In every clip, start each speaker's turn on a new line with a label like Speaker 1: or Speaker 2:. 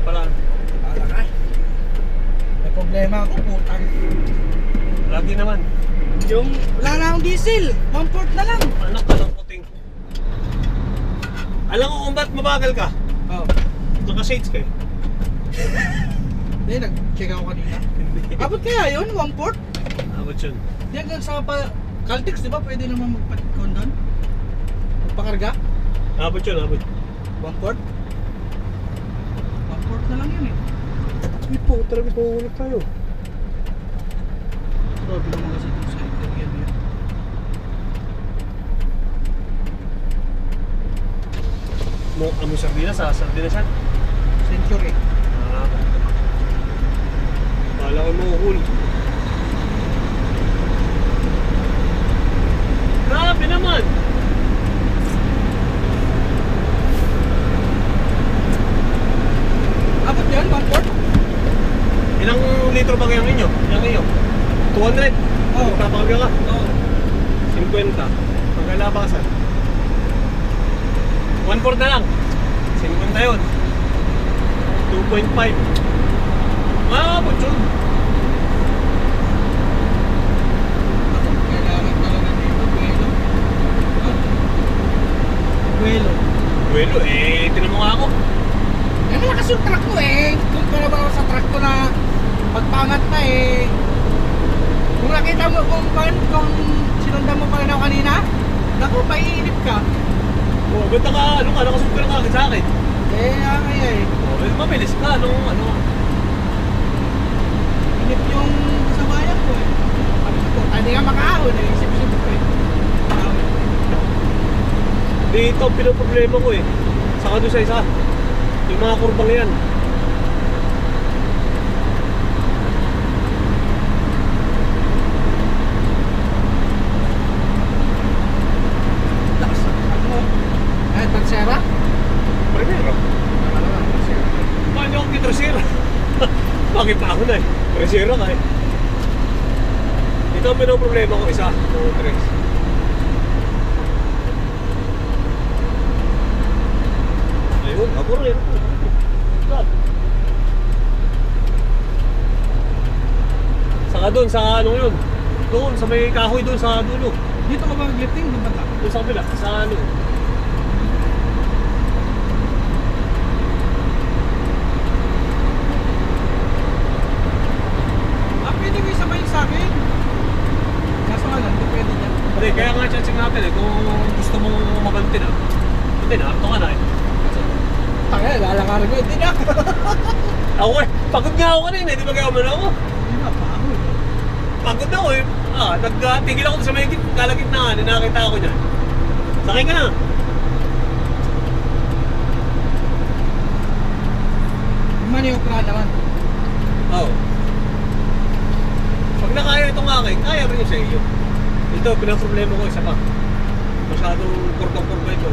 Speaker 1: ka pala.
Speaker 2: Wala ka. May problema ako, putang.
Speaker 1: Lagi naman.
Speaker 2: Yung, wala na akong diesel. One port na lang.
Speaker 1: Anak ka ng puting. Alam ko kung ba't mabagal ka.
Speaker 2: Oh.
Speaker 1: Naka-shades ka eh.
Speaker 2: Hindi, nag-check ako kanina. Abot kaya yun, one port?
Speaker 1: Abot yun.
Speaker 2: Di hanggang sa pa... Caltex, di ba? Pwede naman magpatikon doon? Magpakarga?
Speaker 1: Abot yun, abot.
Speaker 2: One port? One port na lang yun eh.
Speaker 1: Uy po, talaga mahuhulog tayo.
Speaker 2: Grabe naman kasi itong sa area na yun.
Speaker 1: Mo, amo sardinas sa sardinas yan.
Speaker 2: Century.
Speaker 1: Ah. Bala ko mahuhulog. Grabe naman.
Speaker 2: Abot yun, one port?
Speaker 1: Ilang litro ba kayang inyo? Yung inyo? 200?
Speaker 2: Oo.
Speaker 1: Magpapakarga ka?
Speaker 2: Oo.
Speaker 1: 50. Magkalabasan. 1 na lang. 50 yun. 2.5. Maabot yun.
Speaker 2: Ako, kailangan talaga dito, buwelo. Ah. Buwelo.
Speaker 1: Bueno, eh, tinan mo nga ako.
Speaker 2: Eh, malakas yung truck ko eh. Kumpara ba ako sa truck ko na pagpangat na eh. Mo kung, kung, kung sinundan mo pa rin ako kanina, naku, maiinip ka.
Speaker 1: Oh, ba't naka, ano ka, nakasunod ka na kagad sa akin?
Speaker 2: Eh, ah, kaya eh.
Speaker 1: Oh, eh, mabilis ka, ano, ano.
Speaker 2: Inip yung kasabayan ko eh. Sabi ko, hindi ka makaahon eh. Isip-isip ko eh.
Speaker 1: Dito, pinoproblema ko eh. Saka doon sa isa. Yung mga kurbang yan.
Speaker 2: Lakas ng truck mo. Eh, tansera?
Speaker 1: Primero.
Speaker 2: Wala lang, tansera.
Speaker 1: Paano ako kitrasira? Bakit pa ako na eh? Trasira ka eh. Ito ang pinoproblema ko isa. Two, tres. Ayun, ako rin. God. Saka doon, sa ano yun? Doon, sa may kahoy doon sa dulo.
Speaker 2: Dito ka ba mag-lifting? Doon ba?
Speaker 1: Doon sa kabila, sa ano.
Speaker 2: Ah, pwede mo isabay sa akin. Kaso nga lang, hindi pwede niya.
Speaker 1: Hindi, nga chancing natin eh, kung gusto mong maganti na. Hindi na, ito ka na eh.
Speaker 2: Tanga, lalakarin mo. Hindi na.
Speaker 1: Ako eh, pagod nga ako kanina, di ba kaya umano ako?
Speaker 2: Hindi na, pahol.
Speaker 1: Pagod ako eh. Ah, nagtigil ako sa may git, kalagitnaan, eh, nakakita ako niyan. Sakay ka na.
Speaker 2: Maniokra naman.
Speaker 1: Oo. Oh. Pag nakaya itong akin, kaya rin yung sa iyo. Ito, pinaproblema ko isa pa. Masyadong kurba-kurba ito.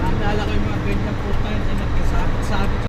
Speaker 2: Naalala ko yung mga ganyan po tayo na nagkasakit sa akin